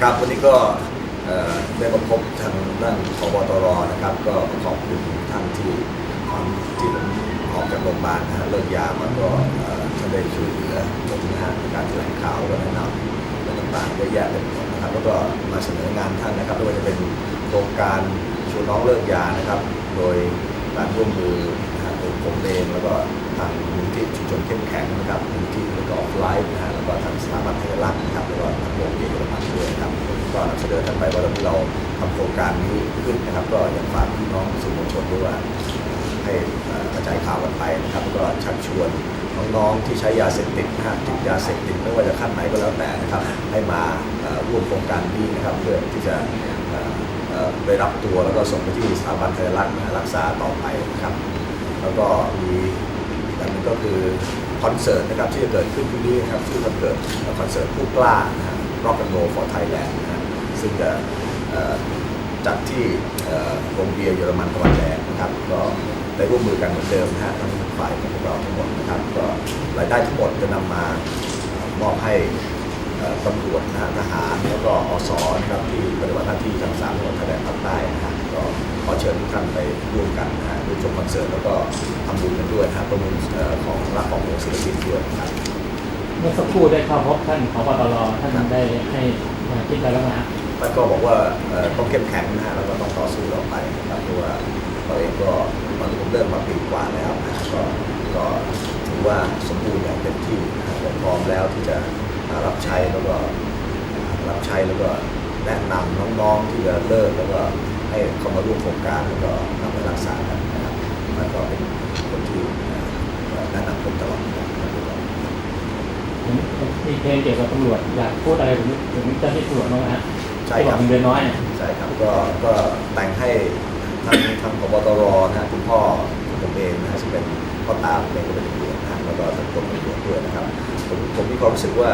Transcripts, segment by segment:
ครับวันนี้ก็ได้มาพบทางด้านพบตรนะครับ ก็ขอบคุณท่านที่ตอนที่ผมออกจากโรงพยาบาลนะฮะเลิกยามาก็เอ่อท่านได้ช่วยเหลือผมนะฮะในการแถลงข่าวและแนะนำอะต่างๆเยอะแยะเลยนะครับแล้วก็มาเสนองานท่านนะครับไม่ว่าจะเป็นโครงการชวนน้องเลิกยานะครับ โดยการร่วมมือ ผมเองแล้วก็ทางมูลที่ชุมชนเข้มแข็งนะครับมูลที่แล้วก็ออฟไลน์นะฮะแล้วก็ทางสถาบันไทยรัฐนะครับแล้วก็ทางโรงเรียนเยอรมันด้วยนะครับก็นำเสนอทานไปว่าเราที่เราทำโครงการนี้ขึ้นนะครับ ก็อยากฝากพี่น้องสื่อมวลชนด้วยว่าให้กระจายข่าวกันไปนะครับแล้วก็ชักชวนน้องๆที่ใช้ยาเสพติดนะฮะติดยาเสพติดไม่ว่าจะขั้นไหนก็แล้วแต่นะครับ ให้มาร่วมโครงการนี้นะครับเพื่อที่จะไปรับตัวแล้วก็ส่งไปที่สถาบันไทยรัฐนะฮะรักษาต่อไปนะครับ แล้วก็มีอันนึงก็คือคอนเสิร์ตนะครับที่จะเกิดขึ้นที่นี้นะครับชื่อคอนเสิร์ตคอนเสิร์ตผู้กล้านะฮะ Rock and Roll for Thailand นะฮะซึ่งจะจัดที่โรงเบียร์เยอรมันตะวันแดงนะครับก็ได้ร่วมมือกันเหมือนเดิมนะฮะทั้งฝ่ายของเราทั้งหมดนะครับก็รายได้ทั้งหมดจะนำมามอบให้ตำรวจนะฮะทหารแล้วก็อสนะครับที่ปฏิบัติหน้าที่ทางสามจังหวัดชายแดนภาคใต้นะฮะก็ อเชิญทุกท่านไปร่วมกันนะฮะร่วมชมคอนเสิร์ตแล้วก็ทำบุญกันด้วยนะฮะประมูลเอ่อของรักของวงศิลปินด้วยนะครับเมื่อสักครู่ได้เข้าพบท่านผบตรท่านได้ให้แนวคิดอะไรบ้างนะฮะท่านก็บอกว่าเอ่อต้องเข้มแข็งนะฮะแล้วก็ต้องต่อสู้ต่อไปนะครับเพราะว่าเราเองก็ตอนนี้ผมเริ่มมาปีกว่าแล้วนะก็ก็ถือว่าสมบูรณ์อย่างเต็มที่นะครับผมพร้อมแล้วที่จะอ่ารับใช้แล้วก็รับใช้แล้วก็แนะนำน้องๆที่จะเลิกแล้วก็ ให้เข้ามาร่วมโครงการแล้วก็นำไปรักษากันนะครับมันก็เป็นคนที่เอ่อแนะนำผมตลอดนะครับผมมีเพลงเกี่ยวกับตำรวจอยากพูดอะไรถึงถึงเจ้าหน้าที่ตำรวจบ้างไหมฮะใช่ที่บคอรักบเงินเดือนน้อยเนี่ยใช่ครับก็ก็แต่งให้ทางทางพบตรนะฮะคุณพ่อผมเองนะฮะซึ่งเป็นพ่อตาผมเองก็เป็นตำรวจนะฮะแล้วก็เป็นคนตำรวจด้วยนะครับผมผมมีความรู้สึกว่า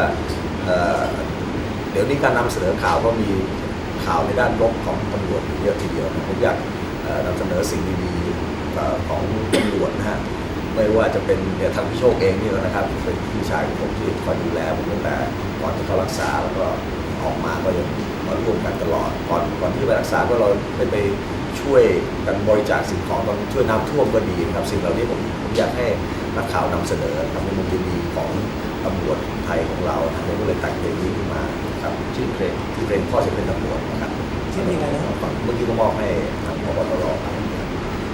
เอ่อเดี๋ยวนี้การนำเสนอข่าวก็มี ข่าวในด้านลบของตำรวจอยู่เยอะทีเดียวผมอยากนำเสนอสิ่งดีๆของตำรวจนะฮะไม่ว่าจะเป็นเนี่ยทางพี่โชคเองนี่นะครับเป็นพี่ชายของผมที่คอยดูแลผมตั้งแต่ก่อนที่เขารักษาแล้วก็ออกมาก็ยังมาร่วมกันตลอดก่อนก่อนที่ไปรักษาก็เราไปไปช่วยกันบริจาคสิ่งของตอนช่วยน้ำท่วมก็ดีนะครับสิ่งเหล่านี้ผมผมอยากให้นักข่าวนำเสนอครับในมุมดีๆของตำรวจไทยของเรานะผมก็เลยแต่งเพลงนี้ขึ้นมา ครับชื่อเพลงที่เพลงพ่อจะเป็นตำรวจนะครับชื่อเพลงอะไรนะครับเมื่อกี้ก็มอบให้ทางพบตรไป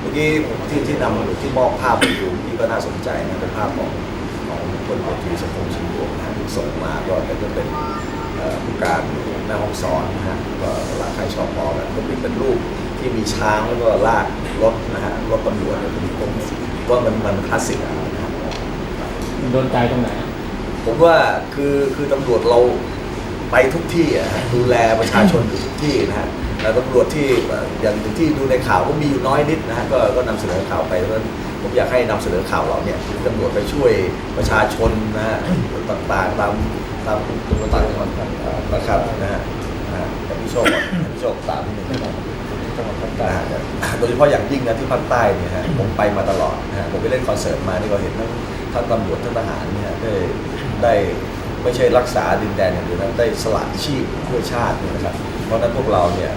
เมื่อกี้ที่ที่นำที่มอบภาพไปดูนี่ก็น่าสนใจนะเป็นภาพของของคนปตรีสมพงษ์ชิงดวงนะฮะที่ส่งมาก็เป็นก็เป็นเอ่อผู้การแม่ห้องสอนนะฮะก็รักใครชอบพอกันก็เป็นเป็นรูปที่มีช้างแล้วก็ลากรถนะฮะรถตำรวจเนี่ยผมว่ามันมันคลาสสิกอะนะครับมันโดนใจตรงไหนฮะผมว่าคือคือตำรวจเรา ไปทุกที่อะฮะดูแลประชาชนอยู่ทุกที่นะฮะแล้วตำรวจที่อย่างที่ดูในข่าวก็มีอยู่น้อยนิดนะฮะก็ก็นำเสนอข่าวไปเพราะผมอยากให้นำเสนอข่าวเราเนี่ยตำรวจไปช่วยประชาชนนะฮะต่างๆตามตามตัวต่างจังหวัดนะครับนะฮะแต่พี่โชคพี่โชคตามนิดนึงจังหวัดภาคใต้โดยเฉพาะอย่างยิ่งนะที่ภาคใต้เนี่ยฮะผมไปมาตลอดนะฮะผมไปเล่นคอนเสิร์ตมานี่ก็เห็นทั้งทั้งตำรวจทั้งทหารเนี่ยได้ได้ ไม่ใช่รักษาดินแดนอย่างเดียวนะได้สละชีพเพื่อชาตินะครับ เพราะนั้นพวกเราเนี่ย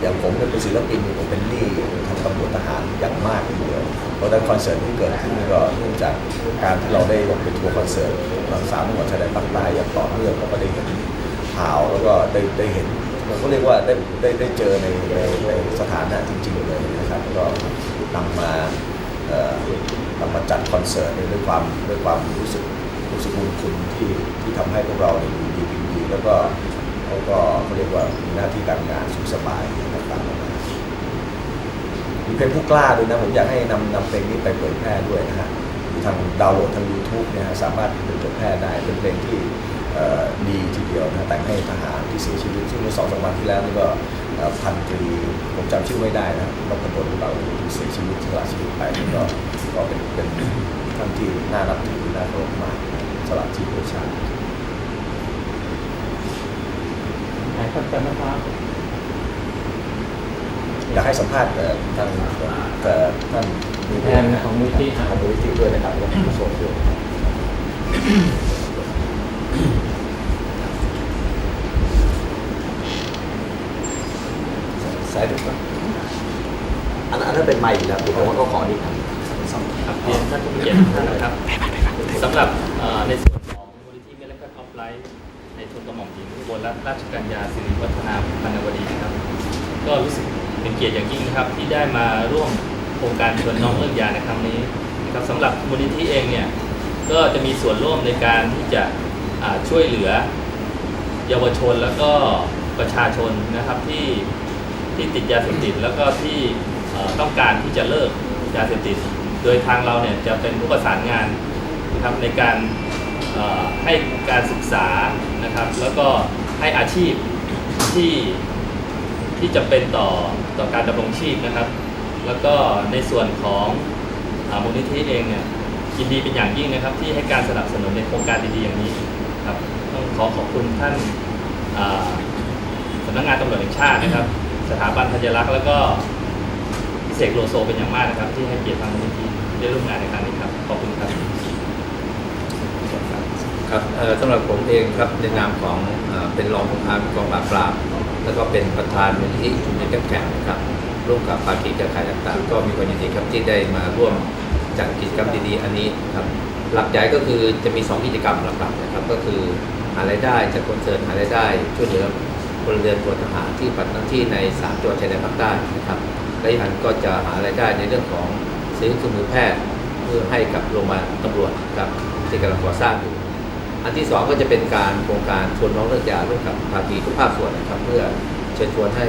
อย่างผมเนี่ยเป็นศิลปินผมเป็นหนี้ทางตำรวจทหารอย่างมากทีเดียวเพราะนั้นคอนเสิร์ตที่เกิดขึ้นก็เนื่องจากการที่เราได้ลงไปทัวร์คอนเสิร์ตทางสามจังหวัดชายแดนภาคใต้อย่างต่อเนื่องเราก็ได้เห็นข่าวแล้วก็ได้ได้เห็นเราก็เรียกว่าได้ได้ได้เจอในในในสถานะจริง ๆ เลยนะครับก็นำมาเอ่อนำมาจัดคอนเสิร์ตเนี่ยด้วยความด้วยความรู้สึก รู้สึกบุญคุณที่ที่ทำให้พวกเราเนี่ยอยู่ดีกินดีแล้วก็แล้วก็เขาเรียกว่ามีหน้าที่การงานสุขสบายต่างๆนามีเพลงผู้กล้าด้วยนะผมอยากให้นำนำเพลงนี้ไปเผยแพร่ด้วยนะฮะทางดาวน์โหลดทาง YouTube เนี่ยฮะสามารถไปเผยแพร่ได้เป็นเพลงที่ดีทีเดียวนะแต่งให้ทหารที่เสียชีวิตซึ่งเมื่อสองสามวันที่แล้วนี่ก็พันตรีผมจำชื่อไม่ได้นะนพดลหรือเปล่าที่เสียชีวิตสละชีวิตไปนี่ก็ก็เป็นเป็นท่านที่น่านับถือน่าเคารพมาก สละชีวิตเพื่อชาติหายคนกันนะครับอยากให้สัมภาษณ์เอ่อทางเอ่อท่านแทนของมูลที่ทางมูลนิธิด้วยนะครับแล้วก็ผู้ชมด้วยคสายถูกปะอันนั้นอันนั้นเป็นไมค์อยู่แล้วผมว่าก็ขอนี่ครับครับเรียนท่านผู้มีเกียรติทุกท่านนะครับสำหรับเอ่อ ในส่วนของมูลนิธิเมล็ดออฟไลท์ในทุนกระหม่อมหญิงบลรัตนราชกัญญาสิริวัฒนาพันนวดีนะครับ ก็รู้สึกเป็นเกียรติอย่างยิ่งนะครับ ที่ได้มาร่วมโครงการชวนน้องเลิกยาในครั้งนี้นะครับสำหรับมูลนิธิเองเนี่ยก็จะมีส่วนร่วมในการที่จะช่วยเหลือเยาวชนแล้วก็ประชาชนนะครับที่ที่ติดยาเสพติดแล้วก็ที่ต้องการที่จะเลิกยาเสพติด โดยทางเราเนี่ยจะเป็นผู้ประสานงาน นะครับในการให้การศึกษานะครับแล้วก็ให้อาชีพที่ที่จะเป็นต่อต่อการดำรงชีพนะครับ แล้วก็ในส่วนของอมูลนิธิเองเนี่ยยินดีเป็นอย่างยิ่งนะครับ ที่ให้การสนับสนุนในโครงการดีๆอย่างนี้ครับต้องขอขอบคุณท่านสำนักงานตำรวจแห่งชาตินะครับ สถาบันธัญรักษ์แล้วก็พิเศษโลโซเป็นอย่างมากนะครับ ที่ให้เกียรติทางมูลนิธิได้ร่วมงานในครั้งนี้ครับขอบคุณครับ ครับเอ่อสำหรับผมเองครับในนามของเป็นรองผู้การกองปราบปรามแล้วก็เป็นประธานมูลนิธิชุมชนแข็งครับร่วมกับภาคีเครือข่ายต่างๆ ก็มีความยินดีครับที่ได้มาร่วมจัดกิจกรรมดีๆ อันนี้ครับหลักใหญ่ก็คือจะมี 2 กิจกรรมหลักๆนะครับก็คือหารายได้จากคอนเสิร์ตหารายได้ช่วยเหลือพลเรือนพลทหารที่ปฏิบัติหน้าที่ในสามจังหวัดชายแดนภาคใต้นะครับและอีกอันก็จะหารายได้ในเรื่องของซื้อเครื่องมือแพทย์เพื่อให้กับโรงพยาบาลตำรวจครับที่กำลังก่อสร้างอยู่ อันที่สองก็จะเป็นการโครงการชวนน้องเลิกยาร่วมกับภาคีทุกภาคส่วนนะครับ เพื่อเชิญชวนให้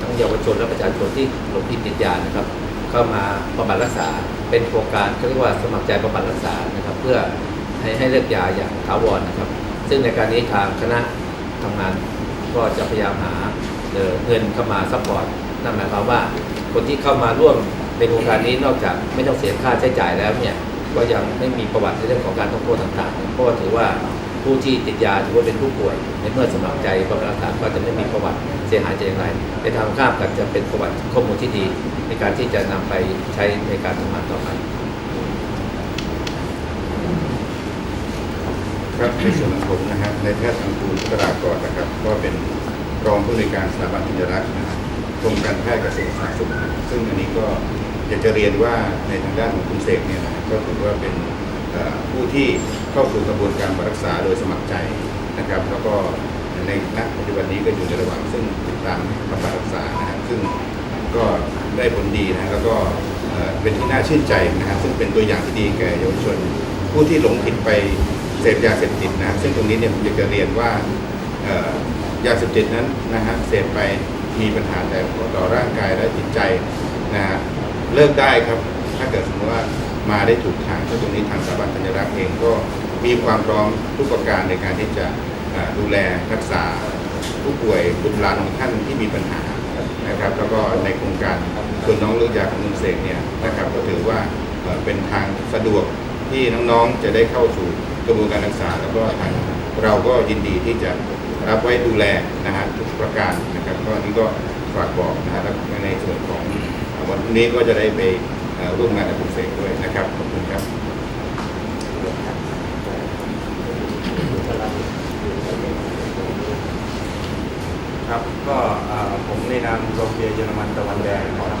ทั้งเยาวชนและประชาชนที่หลงผิดติดยานะครับ เข้ามาบำบัดรักษาเป็นโครงการเขาเรียกว่าสมัครใจบำบัดรักษานะครับ เพื่อให้ให้เลิกยาอย่างถาวรนะครับ ซึ่งในการนี้ทางคณะทำงานก็จะพยายามหาเงินเข้ามาซัพพอร์ตนั่นหมายความว่าคนที่เข้ามาร่วมในโครงการนี้นอกจากไม่ต้องเสียค่าใช้จ่ายแล้วเนี่ยก็ยังไม่มีประวัติในเรื่องของการต้องโทษต่างๆเพราะถือว่า ผู้ที่ติดยาถือว่าเป็นผู้ป่วย ในเมื่อสมัครใจบำบัดรักษาก็จะไม่มีประวัติเสียหายจะอย่างไรในทางข้ามกันจะเป็นประวัติข้อมูลที่ดี ในการที่จะนำไปใช้ในการทำงานต่อไปครับในส่วนของผมนะครับในแพทย์อังกูลพุทธรากรนะครับ ก็เป็นรองผู้ในการสถาบันธัญรักษ์นะกรมการแพทย์เกษตรสาธารณสุขนะครับซึ่งอันนี้ก็อยากจะเรียนว่าในทางด้านของคุณเสกเนี่ยนะก็ถือว่าเป็นผู้ที่เข้าสู่กระบวนการรักษาโดยสมัครใจนะครับ แล้วก็ในณปัจจุบันนี้ก็อยู่ในระหว่างซึ่งติดตามบำบัดรักษานะครับซึ่งก็ได้ผลดีนะแล้วก็เป็นที่น่าชื่นใจนะครับซึ่งเป็นตัวอย่างที่ดีแก่เยาวชน ผู้ที่หลงผิดไปเสพยาเสพติดนะซึ่งตรงนี้เนี่ยผมอยากจะเรียนว่ายาเสพติดนั้นนะฮะเสพไปมีปัญหาแต่ต่อร่างกายและจิตใจนะฮะเลิกได้ครับถ้าเกิดสมมติว่า มาได้ถูกทางซึ่งตรงนี้ทางสถาบันธัญรักษ์เองก็มีความพร้อมทุกประการในการที่จะดูแลรักษาผู้ป่วยบุตรหลานของท่านที่มีปัญหานะครับ แล้วก็ในโครงการส่วนน้องเลือกยาของลุงเสกเนี่ยนะครับก็ถือว่าเป็นทางสะดวกที่น้องๆจะได้เข้าสู่กระบวนการรักษา แล้วก็ทางเราก็ยินดีที่จะรับไว้ดูแลนะฮะทุกประการนะครับก็นี่ก็ฝากบอกนะฮะแล้วในส่วนของอ่อวันพรุ่งนี้ก็จะได้ไป ร่วมงานกับลุงเสกด้วยนะครับขอบคุณครับครับก็ผมในนามโรงเรียนเยอรมันตะวันแดงครับ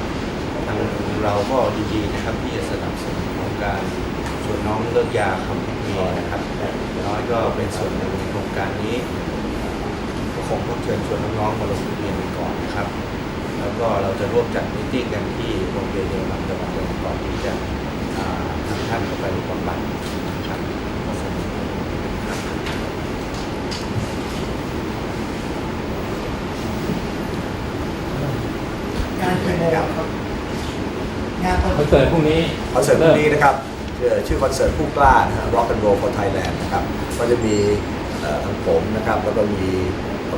ทางเราก็ดีนะครับที่จะสนับสนุนโครงการชวนน้องเลิกยาครับมีนะครับอย่น้อยก็เป็นส่วนหนึ่งในโครงการนี้ก็คงต้องเชิญชวนน้องๆมาลงทะเบียนกันก่อนนะครับ แล้วก็เราจะร่วมจัดมิทติ้งกันที่โรงเรียนเยอรมันตะวันแดงก่อนที่จะอ่านำท่านเข้าไปบำบัดนะครับก็สนุกครับงานกี่โมงครับงานตอนคอนเสิร์ตพรุ่งนี้คอนเสิร์ตพรุ่งนี้นะครับเอ่อชื่อคอนเสิร์ตผู้กล้านะฮะ Rock and Roll for Thailand นะครับ ก็จะมีเอ่อทางผมนะครับ แล้วก็มี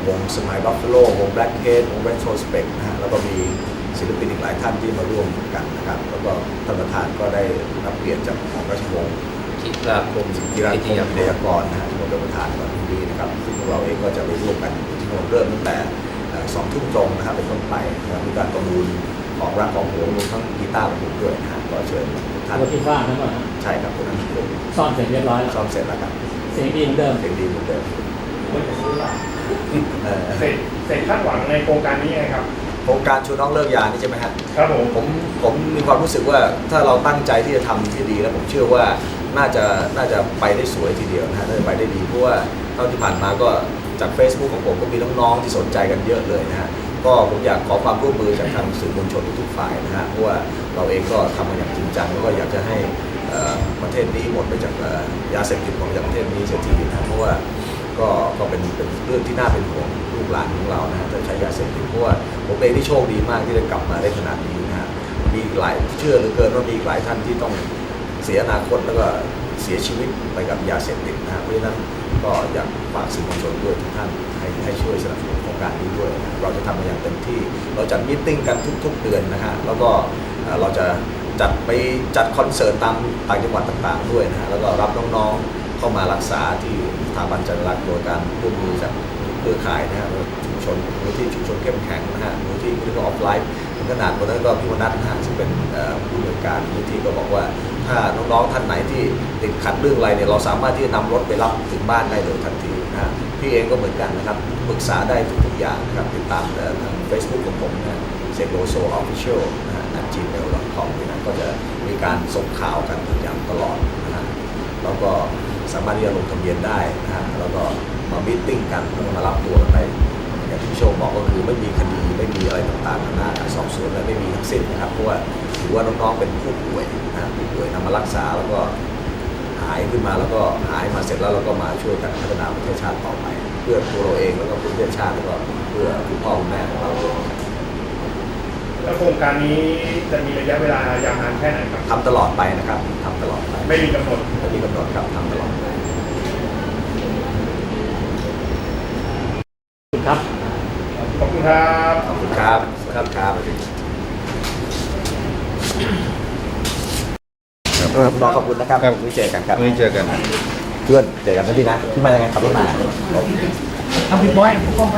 วงสมัยบัฟเฟโลวง Black Head วง Retrospect นะฮะแล้วก็มีศิลปินอีกหลายท่านที่มาร่วมกันนะครับ แล้วก็ท่านประธานก็ได้รับเกียรติจากของราชวงศ์คิดลาคมกีฬาพิคทมยาเดยากรนะฮะที่เป็นประธานวันพรุ่งนี้นะครับซึ่งพวกเราเองก็จะไปร่วมกันที่โน่นเริ่มตั้งแต่เอ่อสองทุ่มตรงนะครับเป็นต้นไปนะครับมีการประมูลของรักของหัวรวมทั้งกีตาร์ของผมด้วยนะฮะก็เชิญทุกท่านตัวที่ฟ้านั่นก่อนนะใช่ครับตรงนั้นผมซ่อมเสร็จเรียบร้อยแล้วซ่อมเสร็จแล้วครับเสียงดีเหมือนเดิมเสียงดีเหมือนเดิม เออเสร็จเสร็จคาดหวังในโครงการนี้ยังไงครับครงการชวนน้องเลิกยานี่ใช่ไหมฮะครับผมผมผมมีความรู้สึกว่าถ้าเราตั้งใจที่จะทำที่ดีแล้วผมเชื่อว่าน่าจะน่าจะไปได้สวยทีเดียวนะฮะน่าจะไปได้ดีเพราะว่าเท่าที่ผ่านมาก็จาก Facebook ของผมก็มีน้องๆที่สนใจกันเยอะเลยนะฮะก็ผมอยากขอความร่วมมือจากทางสื่อมวลชนทุกๆฝ่ายนะฮะเพราะว่าเราเองก็ทำมาอย่างจริงจังแล้วก็อยากจะให้เอ่อประเทศนี้หมดไปจากเอ่อยาเสพติดของจากประเทศนี้เสียทีนะเพราะว่า ก็ก็เป็นเป็นเรื่องที่น่าเป็นห่วงลูกหลานของเรานะฮะใช้ยาเสพติดเพราะว่าผมเองที่โชคดีมากที่ได้กลับมาได้ขนาดนี้นะฮะมีอีหลายเชื่อเหลือเกินว่ามีหลายท่านที่ต้องเสียอนาคตแล้วก็เสียชีวิตไปกับยาเสพติดนะฮะเพราะฉะนั้นก็อยากฝากสื่อมวลชนด้วยทุกท่านให้ให้ช่วยสนับสนุนโครงการนี้ด้วยนะเราจะทำมาอย่างเต็มที่เราจัดมิทติ้งกันทุก ๆ เดือนนะฮะแล้วก็เราจะจัดไปจัดคอนเสิร์ตตามต่างจังหวัดต่างๆด้วยนะฮะแล้วก็รับน้องๆเข้ามารักษาที่ ถาบันจันรักษณ์โดยการร่วมมือจากเครือข่ายนะฮะชุมชนมูลที่ชุมชนเข้มแข็งนะฮะมูลที่มูลที่ออฟไลฟ์ถึงขนาดวันนั้นก็พี่วนัทนะฮะซึ่งเป็นผู้อำนวยการมูลที่ก็บอกว่า ถ้าน้องๆท่านไหนที่ติดขัดเรื่องอะไรเนี่ยเราสามารถที่จะนำรถไปรับถึงบ้านได้เลยทันทีนะฮะพี่เองก็เหมือนกันนะครับปรึกษาได้ทุกๆอย่างนะครับติดตามทาง Facebook ของผมนะเซโกโซออฟฟิเชียลนะฮะ gmail.com นี่นะก็จะมีการส่งข่าวกันอย่างตลอดนะฮะแล้วก็ สามารถที่จะลงทะเบียนได้นะฮะแล้วก็มามิทติ้งกันแล้วก็มารับตัวกันไปอย่างที่พี่โชคบอกก็คือไม่มีคดีไม่มีอะไรต่างๆนานาการสอบสวนอะไรไม่มีทั้งสิ้นนะครับเพราะว่าถือว่าน้องๆเป็นผู้ป่วยนะฮะผู้ป่วยนำมารักษาแล้วก็หายขึ้นมาแล้วก็หายมาเสร็จแล้วเราก็มาช่วยกันพัฒนาประเทศชาติต่อไป เพื่อตัวเราเองแล้วก็เพื่อประเทศชาติแล้วก็เพื่อคุณพ่อคุณแม่ของเราด้วยแล้วโครงการนี้จะมีระยะเวลายาวนานแค่ไหนครับทำตลอดไปนะครับทำตลอดไป ไม่มีกำหนดไม่มีกำหนดครับทำตลอดไปครับขอบคุณครับขอบคุณครับครับครับเออคุณน้องขอบคุณนะครับครับไว้เจอกันครับวันนี้เจอกันเพื่อนเจอกันนะพี่นะพี่มายังไงขับรถมาทำผิดบอยผมก็ไป